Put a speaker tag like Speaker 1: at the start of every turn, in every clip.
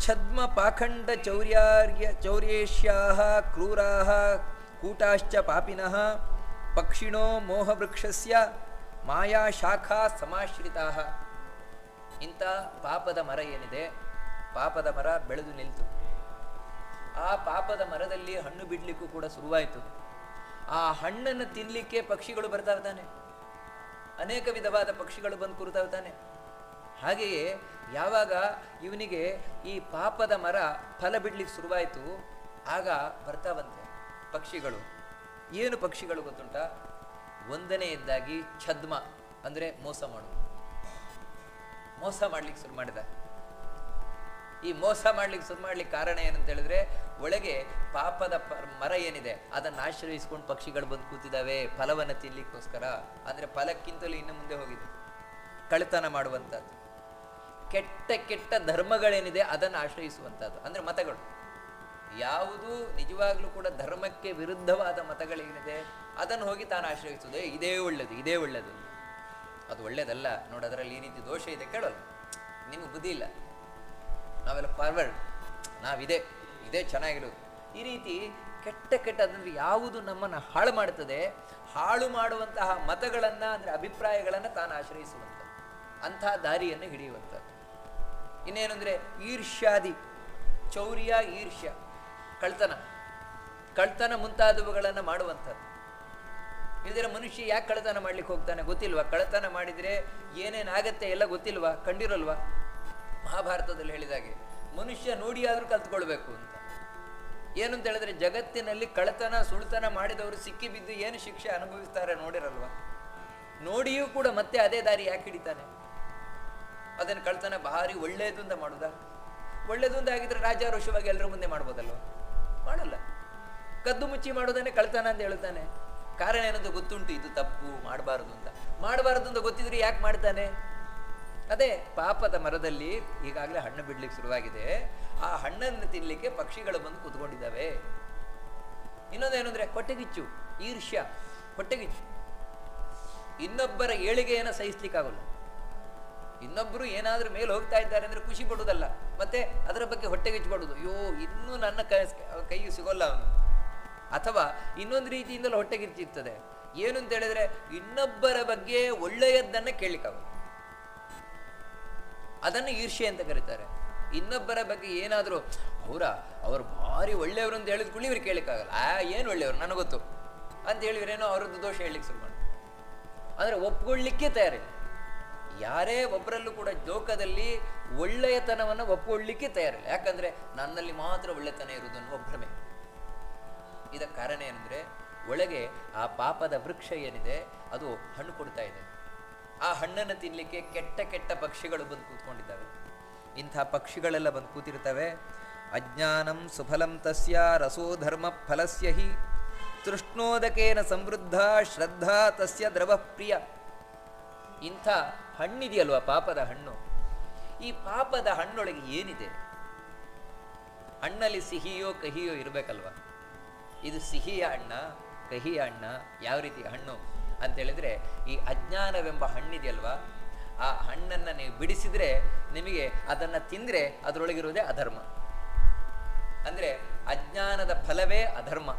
Speaker 1: ಛದ್ಮ ಪಾಖಂಡ ಚೌರ್ಯಾರ್ಯ ಚೌರ್ಯೇಶ್ಯಾ ಕ್ರೂರಾಹ ಕೂಟಾಶ್ಚ ಪಾಪಿನಃ ಪಕ್ಷಿಣೋ ಮೋಹವೃಕ್ಷಸ್ಯ ಮಾಯಾ ಶಾಖಾ ಸಮಾಶ್ರಿತಾ ಇಂಥ ಪಾಪದ ಮರ ಏನಿದೆ? ಪಾಪದ ಮರ ಬೆಳೆದು ನಿಲ್ತು. ಆ ಪಾಪದ ಮರದಲ್ಲಿ ಹಣ್ಣು ಬಿಡ್ಲಿಕ್ಕೂ ಕೂಡ ಶುರುವಾಯಿತು. ಆ ಹಣ್ಣನ್ನು ತಿನ್ನಲಿಕ್ಕೆ ಪಕ್ಷಿಗಳು ಬರ್ತಾವೆ ತಾನೆ ಅನೇಕ ವಿಧವಾದ ಪಕ್ಷಿಗಳು ಬಂದು ಕೂರ್ತಾವೆ ತಾನೆ ಹಾಗೆಯೇ ಯಾವಾಗ ಇವನಿಗೆ ಈ ಪಾಪದ ಮರ ಫಲ ಬಿಡ್ಲಿಕ್ಕೆ ಶುರುವಾಯಿತು, ಆಗ ಬರ್ತಾವಂತೆ ಪಕ್ಷಿಗಳು. ಏನು ಪಕ್ಷಿಗಳು ಗೊತ್ತುಂಟ? ಒಂದನೆಯದ್ದಾಗಿ ಛದ್ಮ, ಅಂದರೆ ಮೋಸ ಮಾಡುವುದು ಮೋಸ ಮಾಡ್ಲಿಕ್ಕೆ ಶುರು ಮಾಡಿದ. ಈ ಮೋಸ ಮಾಡ್ಲಿಕ್ಕೆ ಶುರು ಮಾಡ್ಲಿಕ್ಕೆ ಕಾರಣ ಏನಂತ ಹೇಳಿದ್ರೆ, ಒಳಗೆ ಪಾಪದ ಮರ ಏನಿದೆ, ಅದನ್ನು ಆಶ್ರಯಿಸ್ಕೊಂಡು ಪಕ್ಷಿಗಳು ಬಂದು ಕೂತಿದ್ದಾವೆ, ಫಲವನ್ನು ತಿನ್ಲಿಕ್ಕೋಸ್ಕರ. ಅಂದ್ರೆ ಫಲಕ್ಕಿಂತಲೂ ಇನ್ನು ಮುಂದೆ ಹೋಗಿದೆ. ಕಳ್ತನ ಮಾಡುವಂಥದ್ದು. ಕೆಟ್ಟ ಕೆಟ್ಟ ಧರ್ಮಗಳೇನಿದೆ ಅದನ್ನು ಆಶ್ರಯಿಸುವಂಥದ್ದು. ಅಂದರೆ ಮತಗಳು. ಯಾವುದು ನಿಜವಾಗ್ಲೂ ಕೂಡ ಧರ್ಮಕ್ಕೆ ವಿರುದ್ಧವಾದ ಮತಗಳೇನಿದೆ ಅದನ್ನು ಹೋಗಿ ತಾನು ಆಶ್ರಯಿಸುವುದೇ "ಏ, ಇದೇ ಒಳ್ಳೇದು ಇದೇ ಒಳ್ಳೇದು. ಅದು ಒಳ್ಳೇದಲ್ಲ ನೋಡಿ ಅದರಲ್ಲಿ ಈ ರೀತಿ ದೋಷ ಇದೆ ಕೇಳೋಲ್ಲ. ನಿಮಗೆ ಬುದ್ಧಿ ಇಲ್ಲ. ನಾವೆಲ್ಲ ಫಾರ್ವರ್ಡ್ ನಾವಿದೆ ಇದೇ ಚೆನ್ನಾಗಿರೋದು. ಈ ರೀತಿ ಕೆಟ್ಟ ಕೆಟ್ಟ ಅದರಲ್ಲಿ ಯಾವುದು ನಮ್ಮನ್ನು ಹಾಳು ಮಾಡ್ತದೆ ಹಾಳು ಮಾಡುವಂತಹ ಮತಗಳನ್ನು ಅಂದರೆ ಅಭಿಪ್ರಾಯಗಳನ್ನು ತಾನು ಆಶ್ರಯಿಸುವಂಥದ್ದು. ಅಂತಹ ದಾರಿಯನ್ನು ಹಿಡಿಯುವಂಥದ್ದು. ಇನ್ನೇನಂದ್ರೆ ಈರ್ಷ್ಯಾದಿ, ಚೌರ್ಯ, ಈರ್ಷ್ಯ, ಕಳ್ತನ. ಕಳ್ತನ ಮುಂತಾದವುಗಳನ್ನು ಮಾಡುವಂಥದ್ದು. ಇಲ್ಲದಿರೋ ಮನುಷ್ಯ ಯಾಕೆ ಕಳ್ತನ ಮಾಡ್ಲಿಕ್ಕೆ ಹೋಗ್ತಾನೆ ಗೊತ್ತಿಲ್ವಾ? ಕಳ್ತನ ಮಾಡಿದರೆ ಏನೇನಾಗತ್ತೆ ಎಲ್ಲ ಗೊತ್ತಿಲ್ವಾ? ಕಂಡಿರಲ್ವಾ? ಮಹಾಭಾರತದಲ್ಲಿ ಹೇಳಿದಾಗೆ ಮನುಷ್ಯ ನೋಡಿ ಆದರೂ ಕಲ್ತ್ಕೊಳ್ಬೇಕು ಅಂತ. ಏನು ಅಂತ ಹೇಳಿದ್ರೆ ಜಗತ್ತಿನಲ್ಲಿ ಕಳತನ, ಸುಳ್ತನ ಮಾಡಿದವರು ಸಿಕ್ಕಿ ಬಿದ್ದು ಏನು ಶಿಕ್ಷೆ ಅನುಭವಿಸ್ತಾರೆ ನೋಡಿರಲ್ವಾ? ನೋಡಿಯೂ ಕೂಡ ಮತ್ತೆ ಅದೇ ದಾರಿ ಯಾಕೆ ಹಿಡಿತಾನೆ? ಅದನ್ನು ಕಳ್ತನ ಭಾರಿ ಒಳ್ಳೇದು ಅಂತ ಮಾಡೋದಾ? ಒಳ್ಳೇದು ಅಂತ ಆಗಿದ್ರೆ ರಾಜಾರೋಷವಾಗಿ ಎಲ್ಲರ ಮುಂದೆ ಮಾಡ್ಬೋದಲ್ವ? ಮಾಡಲ್ಲ. ಕದ್ದು ಮುಚ್ಚಿ ಮಾಡೋದನ್ನೇ ಕಳ್ತನ ಅಂತ ಹೇಳ್ತಾನೆ. ಕಾರಣ ಏನಂತ ಗೊತ್ತುಂಟು? ಇದು ತಪ್ಪು, ಮಾಡಬಾರದು ಅಂತ. ಮಾಡಬಾರದು ಅಂತ ಗೊತ್ತಿದ್ರೆ ಯಾಕೆ ಮಾಡ್ತಾನೆ? ಅದೇ ಪಾಪದ ಮರದಲ್ಲಿ ಈಗಾಗಲೇ ಹಣ್ಣು ಬಿಡ್ಲಿಕ್ಕೆ ಶುರುವಾಗಿದೆ. ಆ ಹಣ್ಣನ್ನು ತಿನ್ಲಿಕ್ಕೆ ಪಕ್ಷಿಗಳು ಬಂದು ಕೂತ್ಕೊಂಡಿದ್ದಾವೆ. ಇನ್ನೊಂದೇನು ಅಂದ್ರೆ ಹೊಟ್ಟೆಗಿಚ್ಚು ಈರ್ಷ್ಯ ಹೊಟ್ಟೆಗಿಚ್ಚು ಇನ್ನೊಬ್ಬರ ಏಳಿಗೆಯನ್ನು ಸಹಿಸ್ಲಿಕ್ಕಾಗಲ್ಲ. ಇನ್ನೊಬ್ಬರು ಏನಾದರೂ ಮೇಲೆ ಹೋಗ್ತಾ ಇದ್ದಾರೆ ಅಂದ್ರೆ ಖುಷಿ ಪಡುವುದಲ್ಲ. ಮತ್ತೆ ಅದರ ಬಗ್ಗೆ ಹೊಟ್ಟೆಗೆ ಪಡುವುದು ಅಯ್ಯೋ, ಇನ್ನೂ ನನ್ನ ಕೈ ಕೈಗೆ ಸಿಗೋಲ್ಲ ಅವನು. ಅಥವಾ ಇನ್ನೊಂದು ರೀತಿಯಿಂದಲೂ ಹೊಟ್ಟೆಗಿರ್ತಿರ್ತದೆ ಏನು ಅಂತ ಹೇಳಿದ್ರೆ, ಇನ್ನೊಬ್ಬರ ಬಗ್ಗೆ ಒಳ್ಳೆಯದನ್ನ ಕೇಳಲಿಕ್ಕಾಗಲ್ಲ ಅದನ್ನು ಈರ್ಷೆ ಅಂತ ಕರೀತಾರೆ. ಇನ್ನೊಬ್ಬರ ಬಗ್ಗೆ ಏನಾದರೂ, ಅವರ, ಅವರು ಭಾರಿ ಒಳ್ಳೆಯವರು ಅಂತ ಹೇಳಿದ ಕೂಡಲೇ ಇವ್ರು ಕೇಳಿಕಾಗಲ್ಲ ಆ, ಏನು ಒಳ್ಳೆಯವರು? ನನಗೊತ್ತು ಗೊತ್ತು. ಅಂತ ಹೇಳಿದ್ರೇನೋ ಅವ್ರದ್ದು ದೋಷ ಹೇಳಲಿಕ್ಕೆ ಶುರು ಅಂದರೆ ಒಪ್ಕೊಳ್ಳಿಕ್ಕೆ ತಯಾರಿಲ್ಲ. ಯಾರೇ ಒಬ್ಬರಲ್ಲೂ ಕೂಡ ಲೋಕದಲ್ಲಿ ಒಳ್ಳೆಯತನವನ್ನು ಒಪ್ಕೊಳ್ಳಿಕ್ಕೆ ತಯಾರಿಲ್ಲ. ಯಾಕಂದ್ರೆ ನನ್ನಲ್ಲಿ ಮಾತ್ರ ಒಳ್ಳೆತನ ಇರುವುದನ್ನು ಭ್ರಮೆ ಇದಕ್ಕೆ ಕಾರಣ ಏನಂದ್ರೆ, ಒಳಗೆ ಆ ಪಾಪದ ವೃಕ್ಷ ಏನಿದೆ, ಅದು ಹಣ್ಣು ಕೊಡ್ತಾ ಇದೆ. ಆ ಹಣ್ಣನ್ನು ತಿನ್ನಲಿಕ್ಕೆ ಕೆಟ್ಟ ಕೆಟ್ಟ ಪಕ್ಷಿಗಳು ಬಂದು ಕೂತ್ಕೊಂಡಿದ್ದಾವೆ. ಇಂಥ ಪಕ್ಷಿಗಳೆಲ್ಲ ಬಂದು ಕೂತಿರ್ತವೆ ಅಜ್ಞಾನಂ ಸುಫಲಂ ತಸ್ಯ ರಸೋ ಧರ್ಮ ಫಲಸ್ಯ ಹಿ. ತೃಷ್ಣೋದಕೇನ ಸಮೃದ್ಧ ಶ್ರದ್ಧಾ ತಸ್ಯ ದ್ರವ ಪ್ರಿಯ ಇಂಥ ಹಣ್ಣಿದೆಯಲ್ವಾ ಪಾಪದ ಹಣ್ಣು? ಈ ಪಾಪದ ಹಣ್ಣೊಳಗೆ ಏನಿದೆ? ಹಣ್ಣಲ್ಲಿ ಸಿಹಿಯೋ ಕಹಿಯೋ ಇರಬೇಕಲ್ವ? ಇದು ಸಿಹಿಯ ಹಣ್ಣ, ಕಹಿಯ ಹಣ್ಣ, ಯಾವ ರೀತಿ ಹಣ್ಣು ಅಂತ ಹೇಳಿದ್ರೆ ಈ ಅಜ್ಞಾನವೆಂಬ ಹಣ್ಣಿದೆಯಲ್ವಾ? ಆ ಹಣ್ಣನ್ನು ನೀವು ಬಿಡಿಸಿದ್ರೆ ನಿಮಗೆ ಅದನ್ನು ತಿಂದರೆ ಅದರೊಳಗಿರುವುದೇ ಅಧರ್ಮ. ಅಂದ್ರೆ ಅಜ್ಞಾನದ ಫಲವೇ ಅಧರ್ಮ.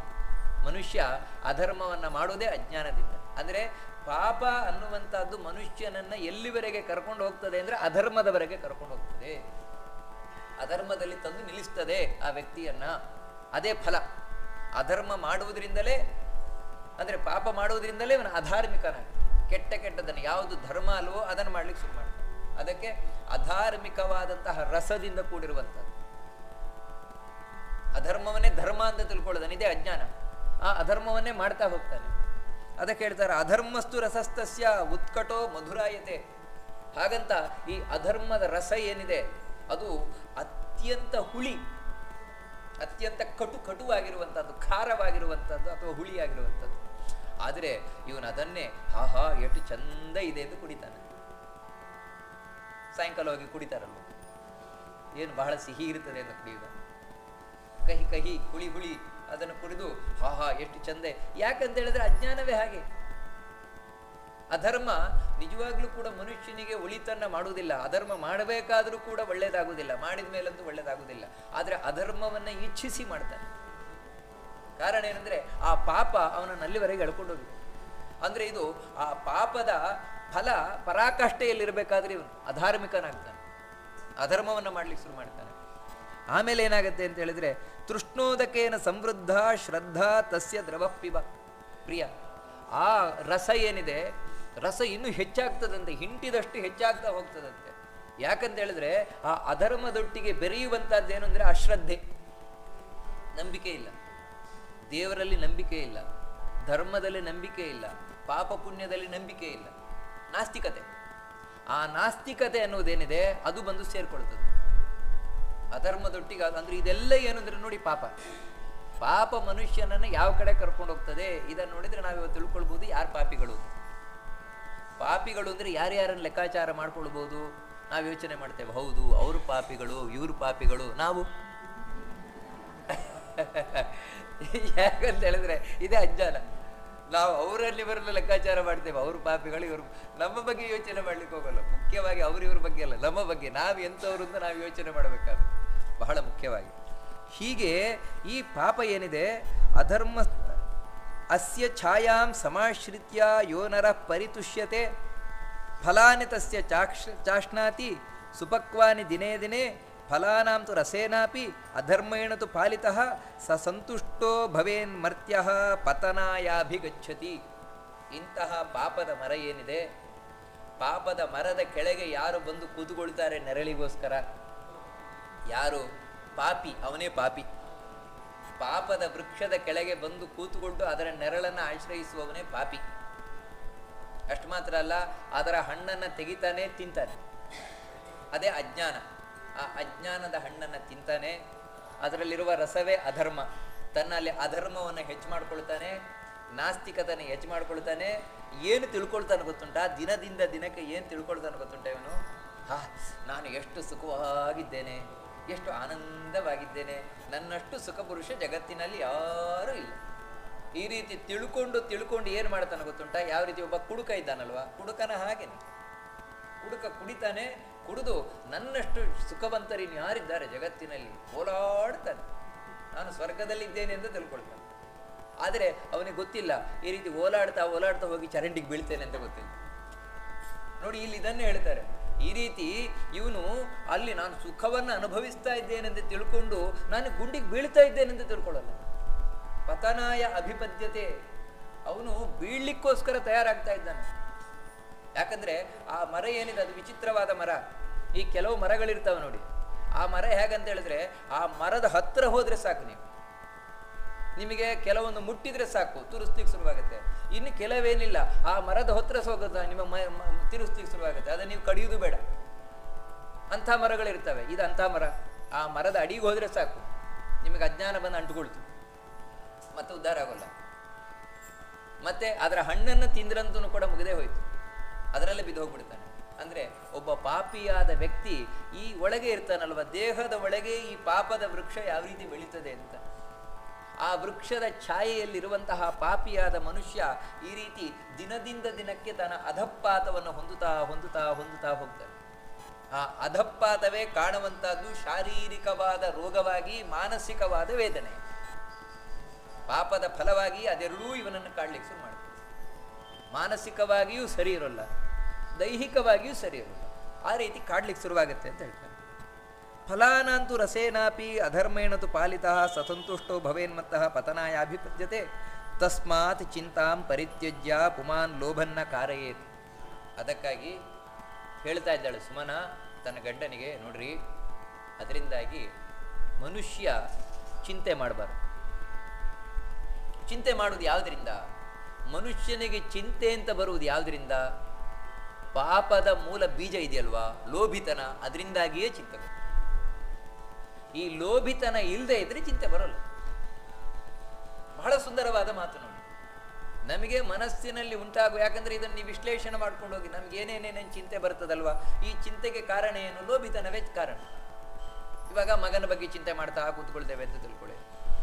Speaker 1: ಮನುಷ್ಯ ಅಧರ್ಮವನ್ನ ಮಾಡುವುದೇ ಅಜ್ಞಾನದಿಂದ. ಅಂದ್ರೆ ಪಾಪ ಅನ್ನುವಂಥದ್ದು ಮನುಷ್ಯನನ್ನ ಎಲ್ಲಿವರೆಗೆ ಕರ್ಕೊಂಡು ಹೋಗ್ತದೆ ಅಂದ್ರೆ ಅಧರ್ಮದವರೆಗೆ ಕರ್ಕೊಂಡು ಹೋಗ್ತದೆ. ಅಧರ್ಮದಲ್ಲಿ ತಂದು ನಿಲ್ಲಿಸ್ತದೆ ಆ ವ್ಯಕ್ತಿಯನ್ನ. ಅದೇ ಫಲ. ಅಧರ್ಮ ಮಾಡುವುದರಿಂದಲೇ ಅಂದ್ರೆ ಪಾಪ ಮಾಡುವುದರಿಂದಲೇ ಇವನು ಅಧಾರ್ಮಿಕನ ಕೆಟ್ಟ ಕೆಟ್ಟದನ್ನು ಯಾವುದು ಧರ್ಮ ಅಲ್ವೋ ಅದನ್ನು ಮಾಡ್ಲಿಕ್ಕೆ ಶುರು ಮಾಡ್ತಾನೆ. ಅದಕ್ಕೆ ಅಧಾರ್ಮಿಕವಾದಂತಹ ರಸದಿಂದ ಕೂಡಿರುವಂಥದ್ದು. ಅಧರ್ಮವನ್ನೇ ಧರ್ಮ ಅಂತ ತಿಳ್ಕೊಳ್ಳೋದನ್ನು, ಇದೇ ಅಜ್ಞಾನ. ಆ ಅಧರ್ಮವನ್ನೇ ಮಾಡ್ತಾ ಹೋಗ್ತಾನೆ. ಅದಕ್ಕೆ ಹೇಳ್ತಾರೆ ಅಧರ್ಮಸ್ತು ರಸಸ್ತಸ್ಯ ಉತ್ಕಟೋ ಮಧುರಾಯತೆ. ಹಾಗಂತ ಈ ಅಧರ್ಮದ ರಸ ಏನಿದೆ, ಅದು ಅತ್ಯಂತ ಹುಳಿ, ಅತ್ಯಂತ ಕಟು ಕಟುವಾಗಿರುವಂಥದ್ದು ಖಾರವಾಗಿರುವಂಥದ್ದು ಅಥವಾ ಹುಳಿಯಾಗಿರುವಂಥದ್ದು ಆದರೆ ಇವನು ಅದನ್ನೇ ಹಾ ಹಾ ಎಷ್ಟು ಚಂದ ಇದೆ ಎಂದು ಕುಡಿತಾನೆ. ಸಾಯಂಕಾಲ ಹೋಗಿ ಕುಡಿತಾರಲ್ಲ ಏನು ಬಹಳ ಸಿಹಿ ಇರುತ್ತದೆ ಅಂತ ಕುಡಿಯುವ? ಕಹಿ ಕಹಿ, ಹುಳಿ ಹುಳಿ. ಅದನ್ನು ಕುಡಿದು ಹಾ ಹಾ ಎಷ್ಟು ಚಂದೆ. ಯಾಕಂತ ಹೇಳಿದ್ರೆ ಅಜ್ಞಾನವೇ ಹಾಗೆ. ಅಧರ್ಮ ನಿಜವಾಗ್ಲೂ ಕೂಡ ಮನುಷ್ಯನಿಗೆ ಒಳಿತನ್ನ ಮಾಡುವುದಿಲ್ಲ. ಅಧರ್ಮ ಮಾಡಬೇಕಾದರೂ ಕೂಡ ಒಳ್ಳೇದಾಗುವುದಿಲ್ಲ. ಮಾಡಿದ ಮೇಲಂತೂ ಒಳ್ಳೇದಾಗುವುದಿಲ್ಲ. ಆದರೆ ಅಧರ್ಮವನ್ನ ಇಚ್ಛಿಸಿ ಮಾಡ್ತಾನೆ. ಕಾರಣ ಏನಂದ್ರೆ, ಆ ಪಾಪ ಅವನನ್ನು ಅಲ್ಲಿವರೆಗೆ ಎಳ್ಕೊಂಡು ಹೋಗಿದೆ ಅಂದ್ರೆ ಇದು ಆ ಪಾಪದ ಫಲ ಪರಾಕಾಷ್ಠೆಯಲ್ಲಿರಬೇಕಾದ್ರೆ ಇವನು ಅಧಾರ್ಮಿಕನಾಗ್ತಾನೆ. ಅಧರ್ಮವನ್ನು ಮಾಡ್ಲಿಕ್ಕೆ ಶುರು ಮಾಡ್ತಾನೆ. ಆಮೇಲೆ ಏನಾಗುತ್ತೆ ಅಂತ ಹೇಳಿದ್ರೆ ತೃಷ್ಣೋದಕೇನ ಸಮೃದ್ಧ ಶ್ರದ್ಧಾ ತಸ್ಯ ದ್ರವಪ್ಪಿವ. ಪ್ರಿಯ, ಆ ರಸ ಏನಿದೆ, ರಸ ಇನ್ನೂ ಹೆಚ್ಚಾಗ್ತದಂತೆ, ಹಿಂಟಿದಷ್ಟು ಹೆಚ್ಚಾಗ್ತಾ ಹೋಗ್ತದಂತೆ. ಯಾಕಂತ ಹೇಳಿದ್ರೆ ಆ ಅಧರ್ಮದೊಟ್ಟಿಗೆ ಬೆರೆಯುವಂತಹದ್ದೇನು ಅಂದ್ರೆ ಅಶ್ರದ್ಧೆ ನಂಬಿಕೆ ಇಲ್ಲ. ದೇವರಲ್ಲಿ ನಂಬಿಕೆ ಇಲ್ಲ. ಧರ್ಮದಲ್ಲಿ ನಂಬಿಕೆ ಇಲ್ಲ. ಪಾಪ ಪುಣ್ಯದಲ್ಲಿ ನಂಬಿಕೆ ಇಲ್ಲ. ನಾಸ್ತಿಕತೆ. ಆ ನಾಸ್ತಿಕತೆ ಅನ್ನೋದೇನಿದೆ ಅದು ಬಂದು ಸೇರ್ಕೊಳ್ತದೆ. ಅಧರ್ಮದೊಟ್ಟಿಗೆ ಅದು- ಅಂದ್ರೆ ಇದೆಲ್ಲ ಏನಂದ್ರೆ ನೋಡಿ ಪಾಪ. ಪಾಪ ಮನುಷ್ಯನನ್ನು ಯಾವ ಕಡೆ ಕರ್ಕೊಂಡು ಹೋಗ್ತದೆ? ಇದನ್ನು ನೋಡಿದ್ರೆ ನಾವು ತಿಳ್ಕೊಳ್ಬೋದು ಯಾರು ಪಾಪಿಗಳು. ಪಾಪಿಗಳು ಅಂದ್ರೆ ಯಾರ್ಯಾರನ್ನು ಲೆಕ್ಕಾಚಾರ ಮಾಡ್ಕೊಳ್ಬೋದು? ನಾವು ಯೋಚನೆ ಮಾಡ್ತೇವೆ, ಹೌದು, ಅವರು ಪಾಪಿಗಳು, ಇವರು ಪಾಪಿಗಳು, ನಾವು. ಯಾಕಂತ ಹೇಳಿದ್ರೆ ಇದೇ ಅಜ್ಜಾನ ನಾವು ಅವರಲ್ಲಿ ಇವರಲ್ಲಿ ಲೆಕ್ಕಾಚಾರ ಮಾಡ್ತೇವೆ, ಅವರು ಪಾಪಿಗಳು, ಇವರು ನಮ್ಮ ಬಗ್ಗೆ ಯೋಚನೆ ಮಾಡ್ಲಿಕ್ಕೆ ಹೋಗಲ್ಲ. ಮುಖ್ಯವಾಗಿ ಅವ್ರ ಇವ್ರ ಬಗ್ಗೆ ಅಲ್ಲ, ನಮ್ಮ ಬಗ್ಗೆ. ನಾವು ಎಂಥವ್ರು ಅಂತ ನಾವು ಯೋಚನೆ ಮಾಡಬೇಕಾದ್ರೆ. ಬಹಳ ಮುಖ್ಯವಾಗಿ. ಹೀಗೆ ಈ ಪಾಪ ಏನಿದೆ? ಅಧರ್ಮ ಅಸ್ಯ ಛಾಯಾಂ ಸಮಾಶ್ರಿತ್ಯ ಯೋನರ ಪರಿತುಷ್ಯತೆ. ಫಲಾನಿ ತಸ್ಯ ಚಾಕ್ಷ ಚಾಷ್ಣಾತಿ ಸುಪಕ್ವಾನಿ ದಿನೇ ದಿನೇ ಫಲಾನಾಂ ತು ರಸೇನಾಪಿ ಅಧರ್ಮೇಣ ತು ಪಾಲಿತಃ ಸ ಸಂತುಷ್ಟೋ ಭವೇನ್ ಮರ್ತ್ಯ ಪತನಾಯಾಭಿಗಚ್ಚತಿ ಇಂತಹ ಪಾಪದ ಮರ ಏನಿದೆ? ಪಾಪದ ಮರದ ಕೆಳಗೆ ಯಾರು ಬಂದು ಕೂತುಕೊಳ್ತಾರೆ ನೆರಳಿಗೋಸ್ಕರ? ಯಾರು? ಪಾಪಿ, ಅವನೇ ಪಾಪಿ. ಪಾಪದ ವೃಕ್ಷದ ಕೆಳಗೆ ಬಂದು ಕೂತುಕೊಂಡು ಅದರ ನೆರಳನ್ನು ಆಶ್ರಯಿಸುವವನೇ ಪಾಪಿ. ಅಷ್ಟು ಮಾತ್ರ ಅಲ್ಲ, ಅದರ ಹಣ್ಣನ್ನು ತೆಗಿತಾನೆ ತಿಂತಾನೆ. ಅದೇ ಅಜ್ಞಾನ. ಆ ಅಜ್ಞಾನದ ಹಣ್ಣನ್ನು ತಿಂತಾನೆ. ಅದರಲ್ಲಿರುವ ರಸವೇ ಅಧರ್ಮ. ತನ್ನಲ್ಲಿ ಅಧರ್ಮವನ್ನು ಹೆಚ್ಚು ಮಾಡ್ಕೊಳ್ತಾನೆ, ನಾಸ್ತಿಕತನ ಹೆಚ್ಚು ಮಾಡ್ಕೊಳ್ತಾನೆ. ಏನು ತಿಳ್ಕೊಳ್ತಾನೆ ಗೊತ್ತುಂಟಾ? ದಿನದಿಂದ ದಿನಕ್ಕೆ ಏನು ತಿಳ್ಕೊಳ್ತಾನೆ ಗೊತ್ತುಂಟ ಇವನು? ಹಾ, ನಾನು ಎಷ್ಟು ಸುಖವಾಗಿದ್ದೇನೆ. ಎಷ್ಟು ಆನಂದವಾಗಿದ್ದೇನೆ. ನನ್ನಷ್ಟು ಸುಖಪುರುಷ ಜಗತ್ತಿನಲ್ಲಿ ಯಾರೂ ಇಲ್ಲ. ಈ ರೀತಿ ತಿಳ್ಕೊಂಡು ತಿಳ್ಕೊಂಡು ಏನು ಮಾಡ್ತಾನೆ ಗೊತ್ತುಂಟಾ? ಯಾವ ರೀತಿ ಒಬ್ಬ ಕುಡುಕ ಇದ್ದಾನಲ್ವಾ? ಕುಡುಕನ ಹಾಗೇನೆ ಕುಡುಕ ಕುಡಿತಾನೆ, ಕುಡಿದು ನನ್ನಷ್ಟು ಸುಖವಂತರಿನ್ ಯಾರಿದ್ದಾರೆ ಜಗತ್ತಿನಲ್ಲಿ? ಓಲಾಡ್ತಾನೆ. ನಾನು ಸ್ವರ್ಗದಲ್ಲಿದ್ದೇನೆ ಅಂತ ತಿಳ್ಕೊಳ್ತಾನೆ. ಆದರೆ ಅವನಿಗೆ ಗೊತ್ತಿಲ್ಲ, ಈ ರೀತಿ ಓಲಾಡ್ತಾ ಓಲಾಡ್ತಾ ಹೋಗಿ ಚರಂಡಿಗೆ ಬೀಳ್ತೇನೆ ಅಂತ ಗೊತ್ತಿಲ್ಲ. ನೋಡಿ, ಇಲ್ಲಿ ಇದನ್ನೇ ಹೇಳ್ತಾರೆ. ಈ ರೀತಿ ಇವನು ಅಲ್ಲಿ ನಾನು ಸುಖವನ್ನು ಅನುಭವಿಸ್ತಾ ಇದ್ದೇನೆಂದು ತಿಳ್ಕೊಂಡು ನಾನು ಗುಂಡಿಗೆ ಬೀಳ್ತಾ ಇದ್ದೇನೆಂದು ತಿಳ್ಕೊಳ್ಳಲ್ಲ. ಪತನಾಯ ಅಭಿಪದ್ಯತೆ. ಅವನು ಬೀಳ್ಲಿಕ್ಕೋಸ್ಕರ ತಯಾರಾಗ್ತಾ ಇದ್ದಾನೆ. ಯಾಕಂದ್ರೆ ಆ ಮರ ಏನಿದೆ, ಅದು ವಿಚಿತ್ರವಾದ ಮರ. ಈ ಕೆಲವು ಮರಗಳಿರ್ತಾವೆ ನೋಡಿ. ಆ ಮರ ಹೇಗಂತ ಹೇಳಿದ್ರೆ, ಆ ಮರದ ಹತ್ತಿರ ಹೋದ್ರೆ ಸಾಕು ನೀವು. ನಿಮಗೆ ಕೆಲವೊಂದು ಮುಟ್ಟಿದ್ರೆ ಸಾಕು, ತುರಿಸ್ಲಿಕ್ಕೆ ಶುರುವಾಗುತ್ತೆ. ಇನ್ನು ಕೆಲವೇನಿಲ್ಲ, ಆ ಮರದ ಹೊತ್ತಿರ ಸೋಗದ ನಿಮ್ಮ ತಿರುಸ್ಲಿಕ್ಕೆ ಶುರುವಾಗುತ್ತೆ. ಅದನ್ನ ನೀವು ಕಡಿಯುವುದು ಬೇಡ. ಅಂಥ ಮರಗಳಿರ್ತವೆ. ಇದು ಅಂಥ ಮರ. ಆ ಮರದ ಅಡಿಗೆ ಹೋದ್ರೆ ಸಾಕು. ನಿಮಗೆ ಅಜ್ಞಾನ ಬಂದು ಅಂಟುಕೊಳ್ತು. ಮತ್ತೆ ಉದ್ಧಾರ ಆಗೋಲ್ಲ. ಮತ್ತೆ ಅದರ ಹಣ್ಣನ್ನು ತಿಂದ್ರಂತೂ ಕೂಡ ಮುಗಿದೇ ಹೋಯ್ತು. ಅದರಲ್ಲೇ ಬಿದ್ದು ಹೋಗ್ಬಿಡ್ತಾನೆ. ಅಂದ್ರೆ ಒಬ್ಬ ಪಾಪಿಯಾದ ವ್ಯಕ್ತಿ ಈ ಒಳಗೆ ಇರ್ತಾನಲ್ವ, ದೇಹದ ಒಳಗೆ ಈ ಪಾಪದ ವೃಕ್ಷ ಯಾವ ರೀತಿ ಬೆಳೀತದೆ ಅಂತ. ಆ ವೃಕ್ಷದ ಛಾಯೆಯಲ್ಲಿರುವಂತಹ ಪಾಪಿಯಾದ ಮನುಷ್ಯ ಈ ರೀತಿ ದಿನದಿಂದ ದಿನಕ್ಕೆ ತನ್ನ ಅಧಪಾತವನ್ನು ಹೊಂದುತ್ತಾ ಹೊಂದುತ್ತಾ ಹೊಂದುತ್ತಾ ಹೋಗ್ತಾನೆ. ಆ ಅಧಪಾತವೇ ಕಾಣುವಂತಹದ್ದು ಶಾರೀರಿಕವಾದ ರೋಗವಾಗಿ, ಮಾನಸಿಕವಾದ ವೇದನೆ. ಪಾಪದ ಫಲವಾಗಿ ಅದೆರಡೂ ಇವನನ್ನು ಕಾಡ್ಲಿಕ್ಕೆ ಶುರು ಮಾಡ್ತದೆ ಮಾನಸಿಕವಾಗಿಯೂ ಸರಿ ಇರೋಲ್ಲ, ದೈಹಿಕವಾಗಿಯೂ ಸರಿ ಇರೋಲ್ಲ. ಆ ರೀತಿ ಕಾಡ್ಲಿಕ್ಕೆ ಶುರುವಾಗುತ್ತೆ ಅಂತ ಹೇಳ್ತಾರೆ. ಫಲಾನಾಂತು ರಸೇನಾಪಿ ಅಧರ್ಮೇಣ ತು ಪಾಲಿತಃ ಸಸಂತುಷ್ಟೋ ಭವೇನ್ಮತ್ತಃ ಪತನಾಯಾಭಿಪದ್ಯತೆ. ತಸ್ಮಾತ್ ಚಿಂತಾಂ ಪರಿತ್ಯಜ್ಯ ಪುಮಾನ್ ಲೋಭನ್ನ ಕಾರಯೇತ್. ಅದಕ್ಕಾಗಿ ಹೇಳ್ತಾ ಇದ್ದಾಳೆ ಸುಮನ, ತನ್ನ ಗಂಡನಿಗೆ, ನೋಡ್ರಿ, ಅದರಿಂದಾಗಿ ಮನುಷ್ಯ ಚಿಂತೆ ಮಾಡಬಾರ್ದು. ಚಿಂತೆ ಮಾಡುವುದು ಯಾವುದರಿಂದ? ಮನುಷ್ಯನಿಗೆ ಚಿಂತೆ ಅಂತ ಬರುವುದು ಯಾವುದರಿಂದ? ಪಾಪದ ಮೂಲ ಬೀಜ ಇದೆಯಲ್ವಾ? ಲೋಭಿತನ, ಅದರಿಂದಾಗಿಯೇ ಚಿಂತೆ ಈ ಲೋಭಿತನ ಇಲ್ಲದೆ ಇದ್ರೆ ಚಿಂತೆ ಬರೋಲ್ಲ. ಬಹಳ ಸುಂದರವಾದ ಮಾತು ನೋಡಿ. ನಮಗೆ ಮನಸ್ಸಿನಲ್ಲಿ ಉಂಟಾಗುವ ಯಾಕಂದ್ರೆ ಇದನ್ನು ನೀವು ವಿಶ್ಲೇಷಣೆ ಮಾಡ್ಕೊಂಡು ಹೋಗಿ, ನಮ್ಗೆ ಏನೇನೇನೇನು ಚಿಂತೆ ಬರ್ತದಲ್ವಾ? ಈ ಚಿಂತೆಗೆ ಕಾರಣ ಏನು? ಲೋಭಿತನವೇ ಕಾರಣ. ಇವಾಗ ಮಗನ ಬಗ್ಗೆ ಚಿಂತೆ ಮಾಡ್ತಾ ಕೂತ್ಕೊಳ್ತೇವೆ ಅಂತ ತಿಳ್ಕೊಳ್ಳಿ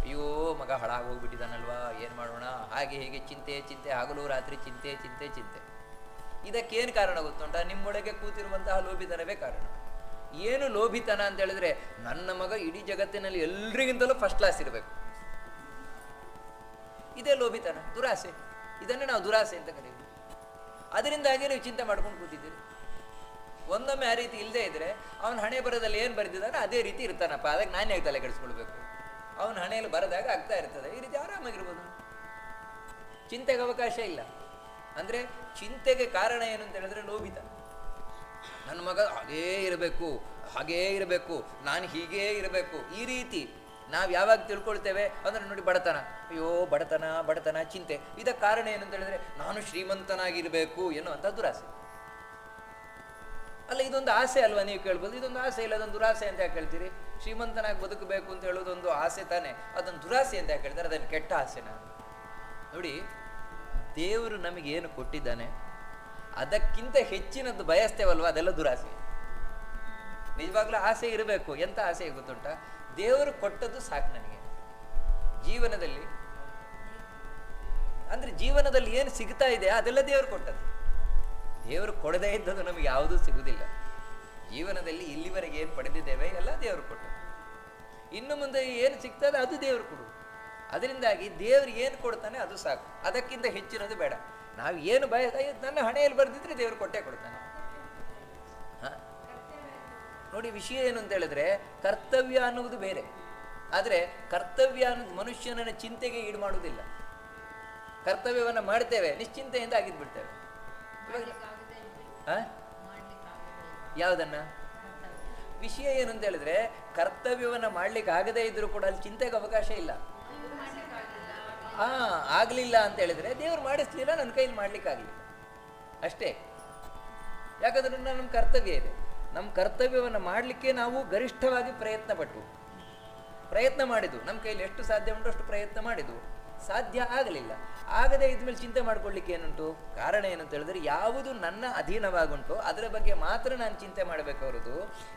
Speaker 1: ಅಯ್ಯೋ, ಮಗ ಹಾಳಾಗಿ ಹೋಗ್ಬಿಟ್ಟಿದ್ದಾನಲ್ವಾ ಏನು ಮಾಡೋಣ? ಹಾಗೆ ಹೀಗೆ ಚಿಂತೆ ಚಿಂತೆ, ಹಗಲು ರಾತ್ರಿ ಚಿಂತೆ ಚಿಂತೆ ಚಿಂತೆ. ಇದಕ್ಕೇನು ಕಾರಣ ಗೊತ್ತುಂಟ? ನಿಮ್ಮೊಳಗೆ ಕೂತಿರುವಂತಹ ಲೋಭಿತನವೇ ಕಾರಣ. ಏನು ಲೋಭಿತನ ಅಂತ ಹೇಳಿದ್ರೆ ನನ್ನ ಮಗ ಇಡೀ ಜಗತ್ತಿನಲ್ಲಿ ಎಲ್ರಿಗಿಂತಲೂ ಫಸ್ಟ್ ಕ್ಲಾಸ್ ಇರಬೇಕು. ಇದೇ ಲೋಭಿತನ, ದುರಾಸೆ. ಇದನ್ನೇ ನಾವು ದುರಾಸೆ ಅಂತ ಕರೀತೀವಿ. ಅದರಿಂದಾಗಿ ನೀವು ಚಿಂತೆ ಮಾಡ್ಕೊಂಡು ಕೂತಿದ್ದೀರಿ. ಒಂದೊಮ್ಮೆ ಆ ರೀತಿ ಇಲ್ಲದೆ ಇದ್ರೆ ಅವನ ಹಣೆ ಬರದಲ್ಲಿ ಏನು ಬರೆದಿದ್ದಾನೆ ಅದೇ ರೀತಿ ಇರ್ತಾನಪ್ಪ. ಅದಕ್ಕೆ ನಾನು ಹೇಗೆ ತಲೆ ಕೆಡಿಸ್ಕೊಳ್ಬೇಕು? ಅವನ ಹಣೆಯಲ್ಲಿ ಬರೆದಾಗ ಆಗ್ತಾ ಇರ್ತದೆ. ಈ ರೀತಿ ಆರಾಮಾಗಿರ್ಬೋದು. ಚಿಂತೆಗೆ ಅವಕಾಶ ಇಲ್ಲ. ಅಂದರೆ ಚಿಂತೆಗೆ ಕಾರಣ ಏನು ಅಂತ ಹೇಳಿದ್ರೆ ಲೋಭಿತ. ನನ್ನ ಮಗ ಹಾಗೇ ಇರಬೇಕು ಹಾಗೇ ಇರಬೇಕು, ನಾನು ಹೀಗೇ ಇರಬೇಕು. ಈ ರೀತಿ ನಾವು ಯಾವಾಗ ತಿಳ್ಕೊಳ್ತೇವೆ ಅಂದ್ರೆ ನೋಡಿ ಬಡತನ. ಅಯ್ಯೋ, ಬಡತನ ಬಡತನ, ಚಿಂತೆ. ಇದಕ್ಕೆ ಕಾರಣ ಏನಂತ ಹೇಳಿದ್ರೆ, ನಾನು ಶ್ರೀಮಂತನಾಗಿರಬೇಕು ಎನ್ನುವಂಥ ದುರಾಸೆ. ಅಲ್ಲ, ಇದೊಂದು ಆಸೆ ಅಲ್ವಾ ನೀವು ಕೇಳ್ಬೋದು? ಇದೊಂದು ಆಸೆ ಇಲ್ಲ, ಅದೊಂದು ದುರಾಸೆ ಅಂತ ಯಾಕೆ ಹೇಳ್ತೀರಿ? ಶ್ರೀಮಂತನಾಗಿ ಬದುಕಬೇಕು ಅಂತ ಹೇಳೋದೊಂದು ಆಸೆ ತಾನೇ. ಅದೊಂದು ದುರಾಸೆ ಅಂತ ಯಾಕೆ ಹೇಳ್ತಾರೆ? ಅದನ್ನು ಕೆಟ್ಟ ಆಸೆನ ನೋಡಿ, ದೇವರು ನಮಗೇನು ಕೊಟ್ಟಿದ್ದಾನೆ ಅದಕ್ಕಿಂತ ಹೆಚ್ಚಿನದ್ದು ಬಯಸ್ತೇವಲ್ವ ಅದೆಲ್ಲ ದುರಾಸೆ. ನಿಜವಾಗ್ಲೂ ಆಸೆ ಇರಬೇಕು. ಎಂತ ಆಸೆ ಗೊತ್ತುಂಟ? ದೇವರು ಕೊಟ್ಟದ್ದು ಸಾಕು ನನಗೆ. ಜೀವನದಲ್ಲಿ, ಅಂದ್ರೆ ಜೀವನದಲ್ಲಿ ಏನು ಸಿಗ್ತಾ ಇದೆ ಅದೆಲ್ಲ ದೇವರು ಕೊಟ್ಟದ್ದು. ದೇವರು ಕೊಡದೇ ಇದ್ದದ್ದು ನಮಗೆ ಯಾವುದೂ ಸಿಗುವುದಿಲ್ಲ. ಜೀವನದಲ್ಲಿ ಇಲ್ಲಿವರೆಗೆ ಏನು ಪಡೆದಿದ್ದೇವೆ ಎಲ್ಲ ದೇವರು ಕೊಟ್ಟದ್ದು. ಇನ್ನು ಮುಂದೆ ಏನು ಸಿಗ್ತದೆ ಅದು ದೇವರು ಕೊಡು ಅದರಿಂದಾಗಿ ದೇವರು ಏನು ಕೊಡ್ತಾನೆ ಅದು ಸಾಕು. ಅದಕ್ಕಿಂತ ಹೆಚ್ಚಿನದು ಬೇಡ. ನಾವು ಏನು ಬಯಸ ನನ್ನ ಹಣೆಯಲ್ಲಿ ಬರೆದಿದ್ರೆ ದೇವರು ಕೊಟ್ಟೆ ಕೊಡ್ತಾನೆ? ನೋಡಿ ವಿಷಯ ಏನು ಅಂತ ಹೇಳಿದ್ರೆ ಕರ್ತವ್ಯ ಅನ್ನುವುದು ಬೇರೆ. ಆದರೆ ಕರ್ತವ್ಯ ಅನ್ನೋದು ಮನುಷ್ಯನ ಚಿಂತೆಗೆ ಈಡು ಮಾಡುವುದಿಲ್ಲ. ಕರ್ತವ್ಯವನ್ನು ಮಾಡ್ತೇವೆ, ನಿಶ್ಚಿಂತೆಯಿಂದ ಆಗಿದ್ದು ಬಿಡ್ತೇವೆ ಇವಾಗ ಹ? ಯಾವುದನ್ನ? ವಿಷಯ ಏನು ಅಂತ ಹೇಳಿದ್ರೆ ಕರ್ತವ್ಯವನ್ನ ಮಾಡ್ಲಿಕ್ಕೆ ಆಗದೇ ಇದ್ರೂ ಕೂಡ ಅಲ್ಲಿ ಚಿಂತೆಗೆ ಅವಕಾಶ ಇಲ್ಲ. ಹಾ ಆಗಲಿಲ್ಲ ಅಂತ ಹೇಳಿದ್ರೆ ದೇವ್ರು ಮಾಡಿಸ್ಲಿಲ್ಲ, ನನ್ನ ಕೈಯಲ್ಲಿ ಮಾಡ್ಲಿಕ್ಕೆ ಆಗಲಿಲ್ಲ ಅಷ್ಟೇ. ಯಾಕಂದ್ರೆ ನಮ್ಮ ಕರ್ತವ್ಯ ಇದೆ. ನಮ್ಮ ಕರ್ತವ್ಯವನ್ನು ಮಾಡಲಿಕ್ಕೆ ನಾವು ಗರಿಷ್ಠವಾಗಿ ಪ್ರಯತ್ನ ಪಟ್ಟು ಪ್ರಯತ್ನ ಮಾಡಿದ್ವು. ನಮ್ಮ ಕೈಯಲ್ಲಿ ಎಷ್ಟು ಸಾಧ್ಯ ಉಂಟು ಅಷ್ಟು ಪ್ರಯತ್ನ ಮಾಡಿದ್ವು. ಸಾಧ್ಯ ಆಗಲಿಲ್ಲ. ಆಗದೆ ಇದ್ಮೇಲೆ ಚಿಂತೆ ಮಾಡ್ಕೊಳ್ಳಿಕ್ಕೆ ಏನುಂಟು? ಕಾರಣ ಏನಂತ ಹೇಳಿದ್ರೆ ಯಾವುದು ನನ್ನ ಅಧೀನವಾಗುಂಟು, ಅದರ ಬಗ್ಗೆ ಮಾತ್ರ ನಾನು ಚಿಂತೆ ಮಾಡಬೇಕು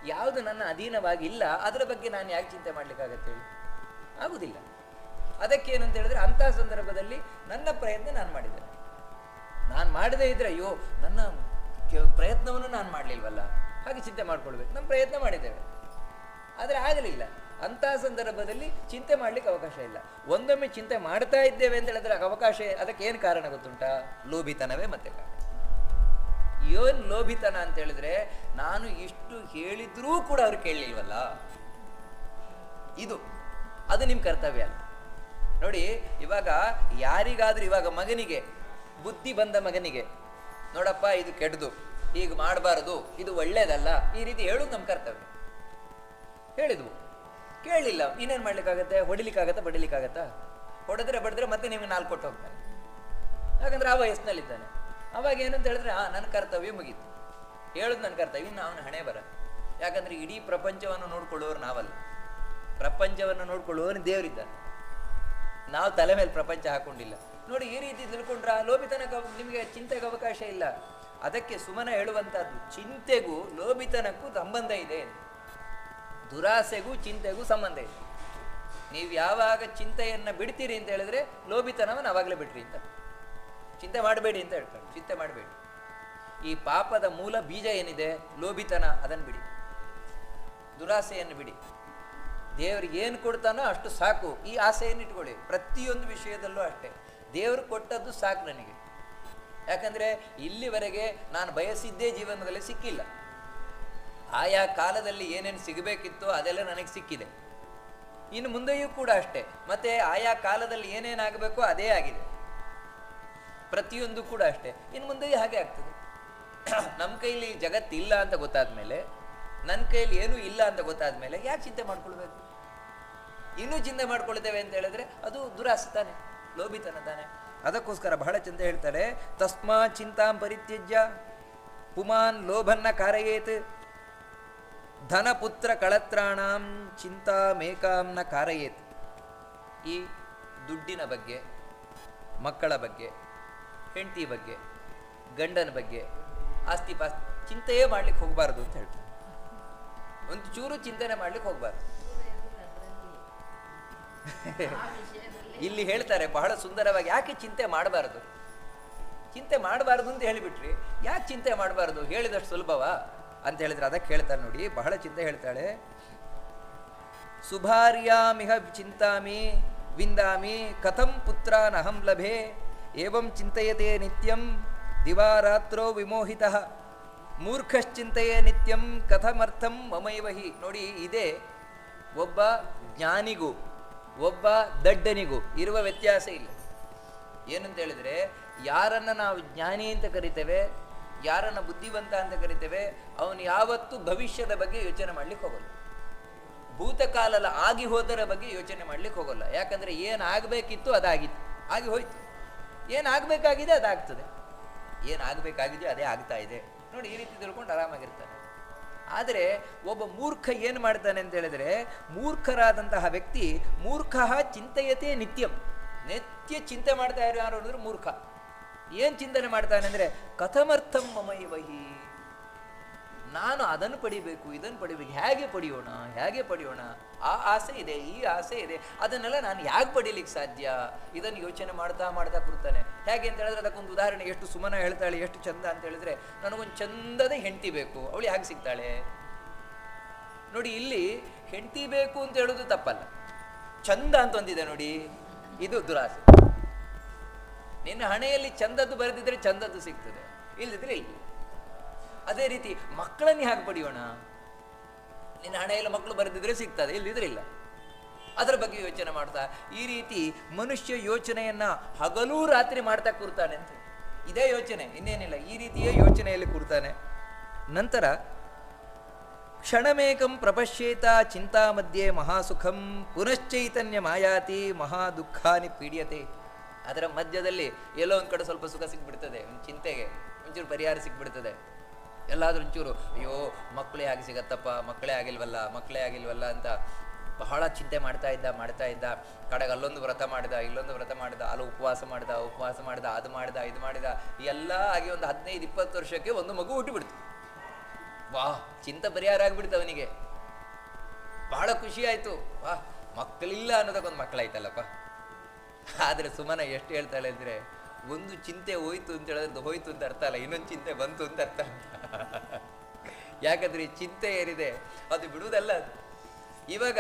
Speaker 1: ಯಾವುದು ನನ್ನ ಅಧೀನವಾಗಿಲ್ಲ, ಅದರ ಬಗ್ಗೆ ನಾನು ಯಾಕೆ ಚಿಂತೆ ಮಾಡ್ಲಿಕ್ಕಾಗತ್ತೆ ಹೇಳಿ? ಆಗುದಿಲ್ಲ. ಅದಕ್ಕೆ ಅಂತ ಹೇಳಿದ್ರೆ ಅಂತಹ ಸಂದರ್ಭದಲ್ಲಿ ನನ್ನ ಪ್ರಯತ್ನ ನಾನು ಮಾಡಿದೆ. ನಾನು ಮಾಡದೇ ಇದ್ರೆ ಅಯ್ಯೋ, ನನ್ನ ಪ್ರಯತ್ನವನ್ನು ನಾನು ಮಾಡಲಿಲ್ವಲ್ಲ? ಹಾಗೆ ಚಿಂತೆ ಮಾಡ್ಕೊಳ್ಬೇಕು. ನಮ್ಮ ಪ್ರಯತ್ನ ಮಾಡಿದ್ದೇವೆ. ಆದರೆ ಆಗಲಿಲ್ಲ. ಅಂತಹ ಸಂದರ್ಭದಲ್ಲಿ ಚಿಂತೆ ಮಾಡ್ಲಿಕ್ಕೆ ಅವಕಾಶ ಇಲ್ಲ. ಒಂದೊಮ್ಮೆ ಚಿಂತೆ ಮಾಡ್ತಾ ಇದ್ದೇವೆ ಅಂತ ಹೇಳಿದ್ರೆ ಅವಕಾಶ ಅದಕ್ಕೆ ಏನು ಕಾರಣ ಗೊತ್ತುಂಟಾ? ಲೋಭಿತನವೇ ಮತ್ತೆ ಕಾರಣ. ಏನು ಲೋಭಿತನ ಅಂತ ಹೇಳಿದ್ರೆ ನಾನು ಇಷ್ಟು ಹೇಳಿದ್ರೂ ಕೂಡ ಅವ್ರು ಕೇಳಲಿಲ್ವಲ್ಲ? ಇದು, ಅದು ನಿಮ್ಮ ಕರ್ತವ್ಯ ಅಲ್ಲ. ನೋಡಿ, ಇವಾಗ ಯಾರಿಗಾದ್ರೂ ಇವಾಗ ಮಗನಿಗೆ ಬುದ್ಧಿ ಬಂದ ಮಗನಿಗೆ, ನೋಡಪ್ಪ ಇದು ಕೆಡ್ದು ಈಗ ಮಾಡಬಾರದು, ಇದು ಒಳ್ಳೇದಲ್ಲ, ಈ ರೀತಿ ಹೇಳುದು ನಮ್ಮ ಕರ್ತವ್ಯ. ಹೇಳಿದ್ವು. ಕೇಳಿಲ್ಲ, ಇನ್ನೇನು ಮಾಡ್ಲಿಕ್ಕಾಗತ್ತೆ? ಹೊಡಿಲಿಕ್ಕಾಗತ್ತಾ, ಬಡಿಲಿಕ್ಕಾಗತ್ತಾ? ಹೊಡೆದ್ರೆ ಬಡಿದ್ರೆ ಮತ್ತೆ ನಿಮಗೆ ನಾಲ್ಕು ಕೊಟ್ಟು ಹೋಗ್ತಾರೆ. ಯಾಕಂದ್ರೆ ಆ ವಯಸ್ಸಿನಲ್ಲಿದ್ದಾನೆ. ಅವಾಗ ಏನಂತ ಹೇಳಿದ್ರೆ, ಆ, ನನ್ನ ಕರ್ತವ್ಯ ಮುಗೀತು. ಹೇಳುದು ನನ್ನ ಕರ್ತವ್ಯ, ಇನ್ನು ಅವನ ಹಣೆ ಬರ ಯಾಕಂದ್ರೆ ಇಡೀ ಪ್ರಪಂಚವನ್ನು ನೋಡ್ಕೊಳ್ಳೋರು ನಾವಲ್ಲ. ಪ್ರಪಂಚವನ್ನು ನೋಡ್ಕೊಳ್ಳೋರು ದೇವರಿದ್ದಾನೆ. ನಾವು ತಲೆ ಮೇಲೆ ಪ್ರಪಂಚ ಹಾಕೊಂಡಿಲ್ಲ. ನೋಡಿ, ಈ ರೀತಿ ತಿಳ್ಕೊಂಡ್ರ ಲೋಭಿತನಕ್ಕೆ ನಿಮಗೆ ಚಿಂತೆಗೆ ಅವಕಾಶ ಇಲ್ಲ. ಅದಕ್ಕೆ ಸುಮನ ಹೇಳುವಂತಹದ್ದು ಚಿಂತೆಗೂ ಲೋಭಿತನಕ್ಕೂ ಸಂಬಂಧ ಇದೆ ದುರಾಸೆಗೂ ಚಿಂತೆಗೂ ಸಂಬಂಧ ಇದೆ. ನೀವು ಯಾವಾಗ ಚಿಂತೆಯನ್ನು ಬಿಡ್ತೀರಿ ಅಂತ ಹೇಳಿದ್ರೆ ಲೋಭಿತನವನ್ನು ಅವಾಗಲೇ ಬಿಡ್ರಿ ಅಂತ. ಚಿಂತೆ ಮಾಡಬೇಡಿ ಅಂತ ಹೇಳ್ತಾರೆ. ಚಿಂತೆ ಮಾಡಬೇಡಿ. ಈ ಪಾಪದ ಮೂಲ ಬೀಜ ಏನಿದೆ? ಲೋಭಿತನ. ಅದನ್ನು ಬಿಡಿ. ದುರಾಸೆಯನ್ನು ಬಿಡಿ. ದೇವ್ರಿಗೆ ಏನು ಕೊಡ್ತಾನೋ ಅಷ್ಟು ಸಾಕು. ಈ ಆಸೆಯನ್ನು ಇಟ್ಕೊಳ್ಳಿ? ಪ್ರತಿಯೊಂದು ವಿಷಯದಲ್ಲೂ ಅಷ್ಟೇ. ದೇವರು ಕೊಟ್ಟದ್ದು ಸಾಕು ನನಗೆ. ಯಾಕಂದರೆ ಇಲ್ಲಿವರೆಗೆ ನಾನು ಬಯಸಿದ್ದೇ ಜೀವನದಲ್ಲಿ ಸಿಕ್ಕಿಲ್ಲ. ಆಯಾ ಕಾಲದಲ್ಲಿ ಏನೇನು ಸಿಗಬೇಕಿತ್ತೋ ಅದೆಲ್ಲ ನನಗೆ ಸಿಕ್ಕಿದೆ. ಇನ್ನು ಮುಂದೆಯೂ ಕೂಡ ಅಷ್ಟೇ. ಮತ್ತೆ ಆಯಾ ಕಾಲದಲ್ಲಿ ಏನೇನಾಗಬೇಕೋ ಅದೇ ಆಗಿದೆ. ಪ್ರತಿಯೊಂದು ಕೂಡ ಅಷ್ಟೇ. ಇನ್ನು ಮುಂದೆಯೂ ಹಾಗೆ ಆಗ್ತದೆ. ನಮ್ಮ ಕೈಲಿ ಜಗತ್ತಿಲ್ಲ ಅಂತ ಗೊತ್ತಾದ ಮೇಲೆ ನನ್ನ ಕೈಲಿ ಏನೂ ಇಲ್ಲ ಅಂತ ಗೊತ್ತಾದ ಮೇಲೆ ಯಾಕೆ ಚಿಂತೆ ಮಾಡ್ಕೊಳ್ಬೇಕು? ಇನ್ನೂ ಚಿಂತೆ ಮಾಡ್ಕೊಳ್ತೇವೆ ಅಂತ ಹೇಳಿದ್ರೆ ಅದು ದುರಾಸೆ ತಾನೆ, ಲೋಭಿತನ ತಾನೆ. ಅದಕ್ಕೋಸ್ಕರ ಬಹಳ ಚಂದ ಹೇಳ್ತಾರೆ, ತಸ್ಮಾ ಚಿಂತಾಂ ಪರಿತ್ಯಜ್ಯ, ಪುಮಾನ್ ಲೋಭನ್ನ ಕಾರಯೇತ್ ಧನ ಪುತ್ರ ಕಳತ್ರಾಣಾಂ ಚಿಂತಾಮೇಕಾಂನ ಕಾರಯೇತ್. ಈ ದುಡ್ಡಿನ ಬಗ್ಗೆ, ಮಕ್ಕಳ ಬಗ್ಗೆ, ಹೆಂಡತಿ ಬಗ್ಗೆ, ಗಂಡನ ಬಗ್ಗೆ ಆಸ್ತಿ ಪಾಸ್ತಿ ಚಿಂತೆಯೇ ಮಾಡ್ಲಿಕ್ಕೆ ಹೋಗಬಾರ್ದು ಅಂತ ಹೇಳ್ತಾರೆ. ಒಂದು ಚೂರು ಚಿಂತನೆ ಮಾಡ್ಲಿಕ್ಕೆ ಹೋಗಬಾರ್ದು. ಇಲ್ಲಿ ಹೇಳ್ತಾರೆ ಬಹಳ ಸುಂದರವಾಗಿ, ಯಾಕೆ ಚಿಂತೆ ಮಾಡಬಾರದು? ಚಿಂತೆ ಮಾಡಬಾರದು ಅಂತ ಹೇಳಿಬಿಟ್ರಿ. ಯಾಕೆ ಚಿಂತೆ ಮಾಡಬಾರ್ದು? ಹೇಳಿದಷ್ಟು ಸುಲಭವಾ ಅಂತ ಹೇಳಿದ್ರೆ ಅದಕ್ಕೆ ಹೇಳ್ತಾರೆ ನೋಡಿ, ಬಹಳ ಚಿಂತೆ ಹೇಳ್ತಾಳೆ. ಸುಭಾರ್ಯಾಮಿಹ ಚಿಂತಾಮಿ, ವಿಂದಾಮಿ, ಕಥಂ ಪುತ್ರಾನಹಂ ಲಭೆ, ಏವಂ ಚಿಂತೆಯತೆ ನಿತ್ಯಂ, ದಿವಾರಾತ್ರೋ ವಿಮೋಹಿತ. ಮೂರ್ಖಶ್ಚಿಂತೆಯ ನಿತ್ಯಂ, ಕಥಮರ್ಥಂ ಮಮೈವಹಿ. ನೋಡಿ, ಇದೇ ಒಬ್ಬ ಜ್ಞಾನಿಗೂ ಒಬ್ಬ ದಡ್ಡನಿಗೂ ಇರುವ ವ್ಯತ್ಯಾಸ ಇಲ್ಲ. ಏನಂತ ಹೇಳಿದ್ರೆ, ಯಾರನ್ನ ನಾವು ಜ್ಞಾನಿ ಅಂತ ಕರಿತೇವೆ, ಯಾರನ್ನ ಬುದ್ಧಿವಂತ ಅಂತ ಕರಿತೇವೆ, ಅವನು ಯಾವತ್ತೂ ಭವಿಷ್ಯದ ಬಗ್ಗೆ ಯೋಚನೆ ಮಾಡ್ಲಿಕ್ಕೆ ಹೋಗಲ್ಲ. ಭೂತಕಾಲದ ಆಗಿ ಹೋದರ ಬಗ್ಗೆ ಯೋಚನೆ ಮಾಡ್ಲಿಕ್ಕೆ ಹೋಗಲ್ಲ. ಯಾಕಂದ್ರೆ ಏನಾಗಬೇಕಿತ್ತು ಅದಾಗಿತ್ತು. ಆಗಿ ಹೋಯ್ತು. ಏನಾಗಬೇಕಾಗಿದೆ ಅದಾಗ್ತದೆ. ಏನು ಆಗಬೇಕಾಗಿದೆಯೋ ಅದೇ ಆಗ್ತಾ ಇದೆ. ನೋಡಿ ಈ ರೀತಿ ತಿಳ್ಕೊಂಡು ಆರಾಮಾಗಿರ್ತಾನೆ ಆದರೆ ಒಬ್ಬ ಮೂರ್ಖ ಏನು ಮಾಡ್ತಾನೆ ಅಂತ ಹೇಳಿದ್ರೆ, ಮೂರ್ಖರಾದಂತಹ ವ್ಯಕ್ತಿ ಮೂರ್ಖ ಚಿಂತೆಯತೆ ನಿತ್ಯಂ. ನಿತ್ಯ ಚಿಂತೆ ಮಾಡ್ತಾ ಯಾರು ಅಂದ್ರೆ ಮೂರ್ಖ. ಏನು ಚಿಂತನೆ ಮಾಡ್ತಾನೆ ಅಂದ್ರೆ, ಕಥಮರ್ಥಂ ಮಮೈವಹಿ. ನಾನು ಅದನ್ನು ಪಡಿಬೇಕು, ಇದನ್ನು ಪಡಿಬೇಕು, ಹೇಗೆ ಪಡೆಯೋಣ ಹೇಗೆ ಪಡೆಯೋಣ? ಆ ಆಸೆ ಇದೆ, ಈ ಆಸೆ ಇದೆ. ಅದನ್ನೆಲ್ಲ ನಾನು ಹೇಗೆ ಪಡಿಲಿಕ್ಕೆ ಸಾಧ್ಯ? ಇದನ್ನು ಯೋಚನೆ ಮಾಡ್ತಾ ಮಾಡ್ತಾ ಕೂರ್ತಾನೆ. ಹೇಗೆ ಅಂತ ಹೇಳಿದ್ರೆ ಅದಕ್ಕೊಂದು ಉದಾಹರಣೆ, ಎಷ್ಟು ಸುಮನ ಹೇಳ್ತಾಳೆ, ಎಷ್ಟು ಚಂದ ಅಂತ ಹೇಳಿದ್ರೆ ನನಗೊಂದು ಚಂದದ ಹೆಂಡತಿ ಬೇಕು. ಅವಳು ಹೇಗೆ ಸಿಗ್ತಾಳೆ? ನೋಡಿ, ಇಲ್ಲಿ ಹೆಂಡತಿ ಬೇಕು ಅಂತ ಹೇಳೋದು ತಪ್ಪಲ್ಲ. ಚಂದ ಅಂತ ಒಂದಿದೆ ನೋಡಿ, ಇದು ದುರಾಸೆ. ನಿನ್ನ ಹಣೆಯಲ್ಲಿ ಚಂದದ್ದು ಬರೆದಿದ್ರೆ ಚಂದದ್ದು ಸಿಗ್ತದೆ. ಇಲ್ಲದಿದ್ರೆ ಇಲ್ಲ. ಅದೇ ರೀತಿ ಮಕ್ಕಳನ್ನೇ ಹಾಗೆ ಪಡೆಯೋಣ. ನಿನ್ನ ಹಣೆಯಲ್ಲಿ ಮಕ್ಕಳು ಬರೆದಿದ್ರೆ ಸಿಗ್ತದೆ ಇಲ್ಲ. ಅದರ ಬಗ್ಗೆ ಯೋಚನೆ ಮಾಡ್ತಾ, ಈ ರೀತಿ ಮನುಷ್ಯ ಯೋಚನೆಯನ್ನ ಹಗಲೂ ರಾತ್ರಿ ಮಾಡ್ತಾ ಕೂರ್ತಾನೆ ಅಂತ ಇದೇ ಯೋಚನೆ, ಇನ್ನೇನಿಲ್ಲ, ಈ ರೀತಿಯ ಯೋಚನೆಯಲ್ಲಿ ಕೂರ್ತಾನೆ. ನಂತರ, ಕ್ಷಣಮೇಕಂ ಪ್ರಪಶ್ಯೇತ ಚಿಂತಾ ಮಧ್ಯೆ ಮಹಾಸುಖಂ ಪುನಶ್ಚೈತನ್ಯ ಮಾಯಾತಿ ಮಹಾ ದುಃಖಾನಿ ಪೀಡಿಯತೆ. ಅದರ ಮಧ್ಯದಲ್ಲಿ ಎಲ್ಲೋ ಒಂದು ಕಡೆ ಸ್ವಲ್ಪ ಸುಖ ಸಿಕ್ಬಿಡ್ತದೆ ಒಂದು ಚಿಂತೆಗೆ, ಒಂಚೂರು ಪರಿಹಾರ ಸಿಕ್ಬಿಡ್ತದೆ ಎಲ್ಲಾದ್ರೂ ಒಂಚೂರು, ಅಯ್ಯೋ, ಮಕ್ಕಳೇ ಆಗಿ ಸಿಗತ್ತಪ್ಪ, ಮಕ್ಕಳೇ ಆಗಿಲ್ವಲ್ಲ ಮಕ್ಕಳೇ ಆಗಿಲ್ವಲ್ಲ ಅಂತ ಬಹಳ ಚಿಂತೆ ಮಾಡ್ತಾ ಇದ್ದ ಮಾಡ್ತಾ ಇದ್ದ. ಕಡೆಗೆ ಅಲ್ಲೊಂದು ವ್ರತ ಮಾಡಿದ, ಇಲ್ಲೊಂದು ವ್ರತ ಮಾಡಿದ, ಅಲ್ಲಿ ಉಪವಾಸ ಮಾಡಿದ ಉಪವಾಸ ಮಾಡಿದ, ಅದು ಮಾಡಿದ, ಇದು ಮಾಡಿದ. ಎಲ್ಲ ಆಗಿ ಒಂದು ಹದಿನೈದು, ಇಪ್ಪತ್ತು ವರ್ಷಕ್ಕೆ ಒಂದು ಮಗು ಹುಟ್ಟಿಬಿಡ್ತು ವಾಹ್ ಚಿಂತೆ ಪರಿಹಾರ ಆಗಿಬಿಡ್ತು ಅವನಿಗೆ. ಬಹಳ ಖುಷಿ ಆಯಿತು. ವಾ, ಮಕ್ಕಳಿಲ್ಲ ಅನ್ನೋದಕ್ಕೊಂದು ಮಕ್ಕಳಾಯ್ತಲ್ಲಪ್ಪ. ಆದರೆ ಸುಮನ ಎಷ್ಟು ಹೇಳ್ತಾಳೆ ಅಂದ್ರೆ ಒಂದು ಚಿಂತೆ ಹೋಯ್ತು ಅಂತ ಹೇಳಿದ್ರೆ ಹೋಯ್ತು ಅಂತ ಅರ್ಥ ಅಲ್ಲ, ಇನ್ನೊಂದು ಚಿಂತೆ ಬಂತು ಅಂತ ಅರ್ಥ ಯಾಕಂದ್ರೆ ಈ ಚಿಂತೆ ಏನಿದೆ, ಅದು ಬಿಡುವುದಲ್ಲ ಅದು. ಇವಾಗ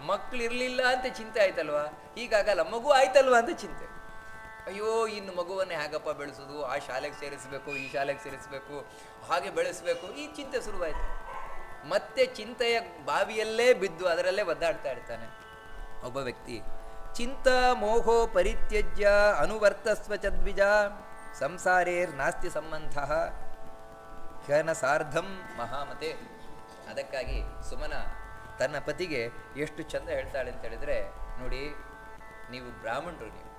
Speaker 1: ಮಕ್ಕಳು ಇರಲಿಲ್ಲ ಅಂತ ಚಿಂತೆ ಆಯ್ತಲ್ವಾ? ಹೀಗಾಗಲ್ಲ, ಮಗು ಆಯ್ತಲ್ವಾ ಅಂತ ಚಿಂತೆ? ಅಯ್ಯೋ, ಇನ್ನು ಮಗುವನ್ನೇ ಹೇಗಪ್ಪ ಬೆಳೆಸೋದು? ಆ ಶಾಲೆಗೆ ಸೇರಿಸಬೇಕು, ಈ ಶಾಲೆಗೆ ಸೇರಿಸಬೇಕು, ಹಾಗೆ ಬೆಳೆಸಬೇಕು, ಈ ಚಿಂತೆ ಶುರುವಾಯಿತು. ಮತ್ತೆ ಚಿಂತೆಯ ಬಾವಿಯಲ್ಲೇ ಬಿದ್ದು ಅದರಲ್ಲೇ ಒದ್ದಾಡ್ತಾ ಇರ್ತಾನೆ ಒಬ್ಬ ವ್ಯಕ್ತಿ. ಚಿಂತ ಮೋಹೋ ಪರಿತ್ಯಜ್ಯ ಅನುವರ್ತಸ್ವ ಚದ್ವಿಜ ಸಂಸಾರೇರ್ ನಾಸ್ತಿ ಸಂಬಂಧ. ಹ್ಯನ ಸಾರ್ಧಂ ಮಹಾಮತೆ. ಅದಕ್ಕಾಗಿ ಸುಮನ ತನ್ನ ಪತಿಗೆ ಎಷ್ಟು ಚಂದ ಹೇಳ್ತಾಳೆ ಅಂತ ಹೇಳಿದ್ರೆ, ನೋಡಿ, ನೀವು ಬ್ರಾಹ್ಮಣರು ನೀವು.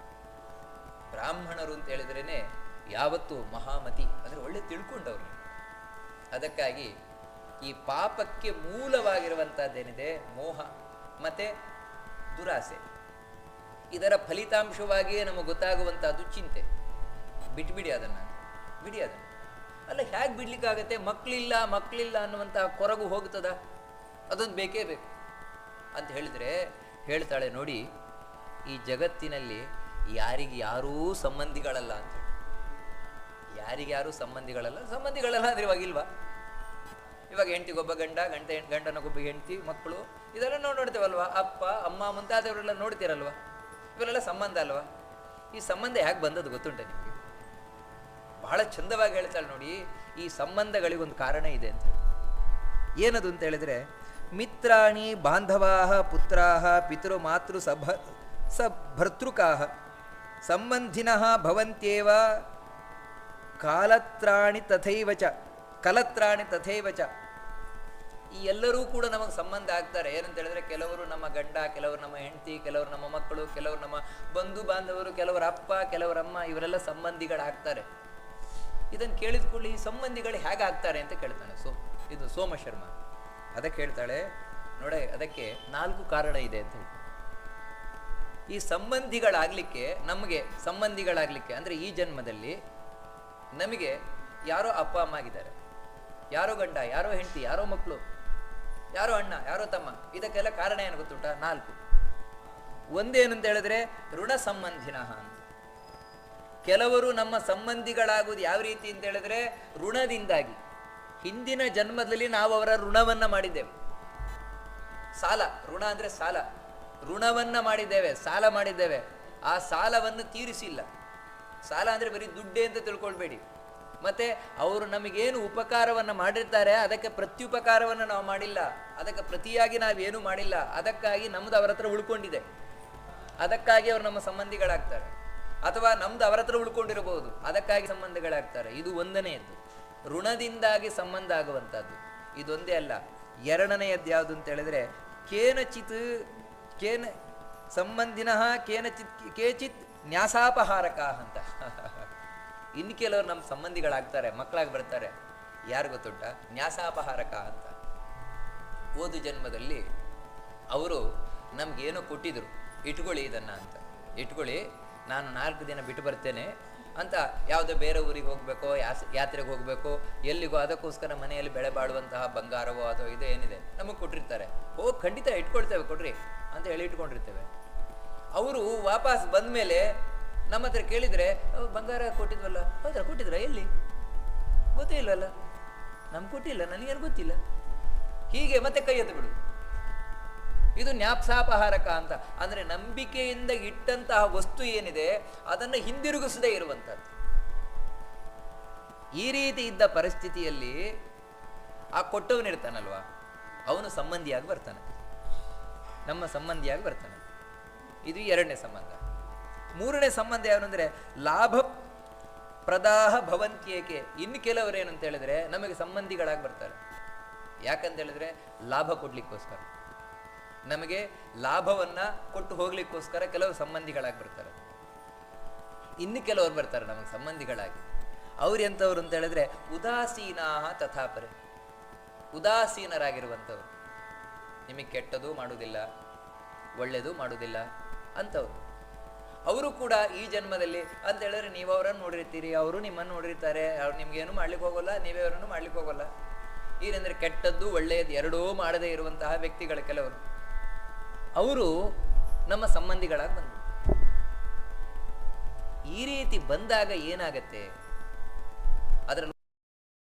Speaker 1: ಬ್ರಾಹ್ಮಣರು ಅಂತ ಹೇಳಿದ್ರೇನೆ ಯಾವತ್ತು ಮಹಾಮತಿ. ಅಂದರೆ ಒಳ್ಳೆ ತಿಳ್ಕೊಂಡವ್ರು ಅದಕ್ಕಾಗಿ ಈ ಪಾಪಕ್ಕೆ ಮೂಲವಾಗಿರುವಂಥದ್ದೇನಿದೆ ಮೋಹ. ಮತ್ತೆ ದುರಾಸೆ. ಇದರ ಫಲಿತಾಂಶವಾಗಿಯೇ ನಮಗೆ ಗೊತ್ತಾಗುವಂಥದ್ದು ಚಿಂತೆ. ಬಿಟ್ಬಿಡಿ ಅದನ್ನು. ಬಿಡಿ ಅದನ್ನು. ಅಲ್ಲ ಹೇಗೆ ಬಿಡ್ಲಿಕ್ಕಾಗತ್ತೆ? ಮಕ್ಕಳಿಲ್ಲ ಮಕ್ಕಳಿಲ್ಲ ಅನ್ನುವಂಥ ಕೊರಗು ಹೋಗ್ತದ? ಅದೊಂದು ಬೇಕೇ ಬೇಕು. ಅಂತ ಹೇಳಿದರೆ ಹೇಳ್ತಾಳೆ ನೋಡಿ, ಈ ಜಗತ್ತಿನಲ್ಲಿ ಯಾರಿಗೆ ಯಾರೂ ಸಂಬಂಧಿಗಳಲ್ಲ ಅಂತ ಯಾರಿಗೆ ಯಾರೂ ಸಂಬಂಧಿಗಳಲ್ಲ? ಸಂಬಂಧಿಗಳಲ್ಲ ಅಂದ್ರೆ ಇವಾಗ ಇಲ್ವಾ? ಇವಾಗ ಹೆಂಡತಿಗೊಬ್ಬ ಗಂಡ ಗಂಡ, ಗಂಡನಗೊಬ್ಬ ಹೆಂಡತಿ, ಮಕ್ಕಳು, ಇದೆಲ್ಲ ನಾವು ನೋಡ್ತೇವಲ್ವಾ? ಅಪ್ಪ, ಅಮ್ಮ, ಮುಂತಾದವರೆಲ್ಲ ನೋಡ್ತೀರಲ್ವಾ? ಇವರೆಲ್ಲ ಸಂಬಂಧ ಅಲ್ವಾ? ಈ ಸಂಬಂಧ ಹೇಗೆ ಬಂದದ್ದು ಗೊತ್ತುಂಟ ನಿಮಗೆ? ಬಹಳ ಚಂದವಾಗಿ ಹೇಳ್ತಾಳೆ ನೋಡಿ, ಈ ಸಂಬಂಧಗಳಿಗೊಂದು ಕಾರಣ ಇದೆ ಅಂತ ಏನದು ಅಂತ ಹೇಳಿದ್ರೆ, ಮಿತ್ರಾಣಿ ಬಾಂಧವಾ ಪುತ್ರಾ ಪಿತೃ ಮಾತೃ ಸಭ ಸ ಭರ್ತೃಕಾ ಸಂಬಂಧಿನಃ ಭವಂತ್ಯೇವ ಕಾಲತ್ರಾಣಿ ತಥೈವ ಚ ಕಲತ್ರಾಣಿ ತಥೈವ ಚ ಈ ಎಲ್ಲರೂ ಕೂಡ ನಮಗೆ ಸಂಬಂಧ ಆಗ್ತಾರೆ. ಏನಂತ ಹೇಳಿದ್ರೆ ಕೆಲವರು ನಮ್ಮ ಗಂಡ, ಕೆಲವರು ನಮ್ಮ ಹೆಂಡತಿ, ಕೆಲವರು ನಮ್ಮ ಮಕ್ಕಳು, ಕೆಲವರು ನಮ್ಮ ಬಂಧು ಬಾಂಧವರು, ಕೆಲವರ ಅಪ್ಪ ಕೆಲವರಮ್ಮ ಇವರೆಲ್ಲ ಸಂಬಂಧಿಗಳಾಗ್ತಾರೆ. ಇದನ್ನು ಕೇಳಿದ ಕೂಡಲೇ ಈ ಸಂಬಂಧಿಗಳು ಹೇಗೆ ಆಗ್ತಾರೆ ಅಂತ ಕೇಳ್ತಾನೆ ಸೋ, ಇದು ಸೋಮ ಶರ್ಮ. ಅದಕ್ಕೆ ಹೇಳ್ತಾಳೆ ನೋಡೆ, ಅದಕ್ಕೆ ನಾಲ್ಕು ಕಾರಣ ಇದೆ ಅಂತ ಹೇಳಿ ಈ ಸಂಬಂಧಿಗಳಾಗಲಿಕ್ಕೆ, ನಮಗೆ ಸಂಬಂಧಿಗಳಾಗಲಿಕ್ಕೆ, ಅಂದರೆ ಈ ಜನ್ಮದಲ್ಲಿ ನಮಗೆ ಯಾರೋ ಅಪ್ಪ, ಅಮ್ಮ ಆಗಿದ್ದಾರೆ. ಯಾರೋ ಗಂಡ, ಯಾರೋ ಹೆಂಡತಿ, ಯಾರೋ ಮಕ್ಕಳು ಯಾರೋ ಅಣ್ಣ, ಯಾರೋ ತಮ್ಮ, ಇದಕ್ಕೆಲ್ಲ ಕಾರಣ ಏನು ಗೊತ್ತುಂಟ? ನಾಲ್ಕು. ಒಂದೇನಂತ ಹೇಳಿದ್ರೆ, ಋಣ ಸಂಬಂಧಿನ ಅಂತ. ಕೆಲವರು ನಮ್ಮ ಸಂಬಂಧಿಗಳಾಗುವುದು ಯಾವ ರೀತಿ ಅಂತ ಹೇಳಿದ್ರೆ, ಋಣದಿಂದಾಗಿ. ಹಿಂದಿನ ಜನ್ಮದಲ್ಲಿ ನಾವು ಅವರ ಋಣವನ್ನ ಮಾಡಿದ್ದೇವೆ. ಸಾಲ, ಋಣ ಅಂದ್ರೆ ಸಾಲ. ಋಣವನ್ನ ಮಾಡಿದ್ದೇವೆ, ಸಾಲ ಮಾಡಿದ್ದೇವೆ. ಆ ಸಾಲವನ್ನು ತೀರಿಸಿಲ್ಲ. ಸಾಲ ಅಂದ್ರೆ ಬರೀ ದುಡ್ಡೇ ಅಂತ ತಿಳ್ಕೊಳ್ಬೇಡಿ. ಮತ್ತೆ ಅವರು ನಮಗೇನು ಉಪಕಾರವನ್ನು ಮಾಡಿರ್ತಾರೆ, ಅದಕ್ಕೆ ಪ್ರತ್ಯುಪಕಾರವನ್ನು ನಾವು ಮಾಡಿಲ್ಲ. ಅದಕ್ಕೆ ಪ್ರತಿಯಾಗಿ ನಾವೇನು ಮಾಡಿಲ್ಲ. ಅದಕ್ಕಾಗಿ ನಮ್ದು ಅವರ ಹತ್ರ ಉಳ್ಕೊಂಡಿದೆ. ಅದಕ್ಕಾಗಿ ಅವರು ನಮ್ಮ ಸಂಬಂಧಿಗಳಾಗ್ತಾರೆ. ಅಥವಾ ನಮ್ದು ಅವರ ಹತ್ರ ಉಳ್ಕೊಂಡಿರಬಹುದು. ಅದಕ್ಕಾಗಿ ಸಂಬಂಧಗಳಾಗ್ತಾರೆ. ಇದು ಒಂದನೆಯದ್ದು. ಋಣದಿಂದಾಗಿ ಸಂಬಂಧ ಆಗುವಂಥದ್ದು. ಇದೊಂದೇ ಅಲ್ಲ. ಎರಡನೆಯದ್ದು ಯಾವುದು ಅಂತ ಹೇಳಿದ್ರೆ, ಕೇನಚಿತ್, ಕೇನ ಸಂಬಂಧಿನಃ ಕೇನಚಿತ್, ಕೇಚಿತ್ ನ್ಯಾಸಾಪಹಾರಕ ಅಂತ. ಇನ್ನು ಕೆಲವರು ನಮ್ಮ ಸಂಬಂಧಿಗಳಾಗ್ತಾರೆ, ಮಕ್ಕಳಾಗಿ ಬರ್ತಾರೆ. ಯಾರು ಗೊತ್ತುಂಟ? ನ್ಯಾಸಾಪಹಾರಕ ಅಂತ. ಓದು ಜನ್ಮದಲ್ಲಿ ಅವರು ನಮಗೇನೋ ಕೊಟ್ಟಿದ್ರು, ಇಟ್ಕೊಳ್ಳಿ ಇದನ್ನ ಅಂತ. ಇಟ್ಕೊಳ್ಳಿ, ನಾನು ನಾಲ್ಕು ದಿನ ಬಿಟ್ಟು ಬರ್ತೇನೆ ಅಂತ ಯಾವುದೋ ಬೇರೆ ಊರಿಗೆ ಹೋಗಬೇಕೋ, ಯಾಸ್, ಯಾತ್ರೆಗೆ ಹೋಗಬೇಕು, ಎಲ್ಲಿಗೋ, ಅದಕ್ಕೋಸ್ಕರ ಮನೆಯಲ್ಲಿ ಬೆಳೆ ಬಾಳುವಂತಹ ಬಂಗಾರವೋ ಅಥವಾ ಇದು ಏನಿದೆ, ನಮಗೆ ಕೊಟ್ಟಿರ್ತಾರೆ. ಓ, ಖಂಡಿತ ಇಟ್ಕೊಳ್ತೇವೆ ಕೊಡ್ರಿ ಅಂತ ಹೇಳಿ ಇಟ್ಕೊಂಡಿರ್ತೇವೆ. ಅವರು ವಾಪಸ್ ಬಂದ್ಮೇಲೆ ನಮ್ಮ ಹತ್ರ ಕೇಳಿದ್ರೆ "ಓ, ಬಂಗಾರ ಕೊಟ್ಟಿದ್ವಲ್ಲ ಹೌದಾ ಕೊಟ್ಟಿದ್ರ ಎಲ್ಲಿ? ಗೊತ್ತೇ ಇಲ್ಲವಲ್ಲ ನಮ್ಗೆ ಕೊಟ್ಟಿಲ್ಲ ನನಗೇನು ಗೊತ್ತಿಲ್ಲ. ಹೀಗೆ ಮತ್ತೆ ಕೈ ಎತ್ತು ಬಿಡು ಇದು ನ್ಯಾಪ್ಸಾಪಹಾರಕ ಅಂತ. ಅಂದ್ರೆ ನಂಬಿಕೆಯಿಂದ ಇಟ್ಟಂತಹ ವಸ್ತು ಏನಿದೆ ಅದನ್ನು ಹಿಂದಿರುಗಿಸದೇ ಇರುವಂಥದ್ದು. ಈ ರೀತಿ ಇದ್ದ ಪರಿಸ್ಥಿತಿಯಲ್ಲಿ ಆ ಕೊಟ್ಟವನಿರ್ತಾನಲ್ವಾ ಅವನು ಸಂಬಂಧಿಯಾಗಿ ಬರ್ತಾನೆ. ನಮ್ಮ ಸಂಬಂಧಿಯಾಗಿ ಬರ್ತಾನೆ. ಇದು ಎರಡನೇ ಸಂಬಂಧ. ಮೂರನೇ ಸಂಬಂಧ ಯಾರು ಅಂದರೆ ಲಾಭ ಪ್ರದಾಹ ಭವಂತ್ಯೇಕೆ ಇನ್ನು ಕೆಲವರು ಏನಂತ ಹೇಳಿದ್ರೆ ನಮಗೆ ಸಂಬಂಧಿಗಳಾಗಿ ಬರ್ತಾರೆ. ಯಾಕಂತ ಹೇಳಿದ್ರೆ ಲಾಭ ಕೊಡ್ಲಿಕ್ಕೋಸ್ಕರ. ನಮಗೆ ಲಾಭವನ್ನ ಕೊಟ್ಟು ಹೋಗ್ಲಿಕ್ಕೋಸ್ಕರ ಕೆಲವರು ಸಂಬಂಧಿಗಳಾಗಿ ಬರ್ತಾರೆ. ಇನ್ನು ಕೆಲವರು ಬರ್ತಾರೆ ನಮಗೆ ಸಂಬಂಧಿಗಳಾಗಿ. ಅವ್ರು ಎಂಥವ್ರು ಅಂತ ಹೇಳಿದ್ರೆ ಉದಾಸೀನಾ ತಥಾಪರೆ. ಉದಾಸೀನರಾಗಿರುವಂಥವ್ರು ನಿಮಗೆ ಕೆಟ್ಟದು ಮಾಡುವುದಿಲ್ಲ, ಒಳ್ಳೆಯದು ಮಾಡುವುದಿಲ್ಲ ಅಂಥವ್ರು ಅವರು ಕೂಡ ಈ ಜನ್ಮದಲ್ಲಿ ಅಂತ ಹೇಳಿದ್ರೆ ನೀವು ಅವರನ್ನು ನೋಡಿರ್ತೀರಿ, ಅವರು ನಿಮ್ಮನ್ನು ನೋಡಿರ್ತಾರೆ, ಅವ್ರು ನಿಮ್ಗೇನು ಮಾಡ್ಲಿಕ್ಕೆ ಹೋಗೋಲ್ಲ, ನೀವೇ ಅವರನ್ನು ಮಾಡ್ಲಿಕ್ಕೆ ಹೋಗೋಲ್ಲ. ಏನಂದ್ರೆ ಕೆಟ್ಟದ್ದು ಒಳ್ಳೆಯದು, ಎರಡೂ ಮಾಡದೇ ಇರುವಂತಹ ವ್ಯಕ್ತಿಗಳು ಕೆಲವರು. ಅವರು ನಮ್ಮ ಸಂಬಂಧಿಗಳಾಗಿ ಬಂದರು. ಈ ರೀತಿ ಬಂದಾಗ ಏನಾಗತ್ತೆ? ಅದರ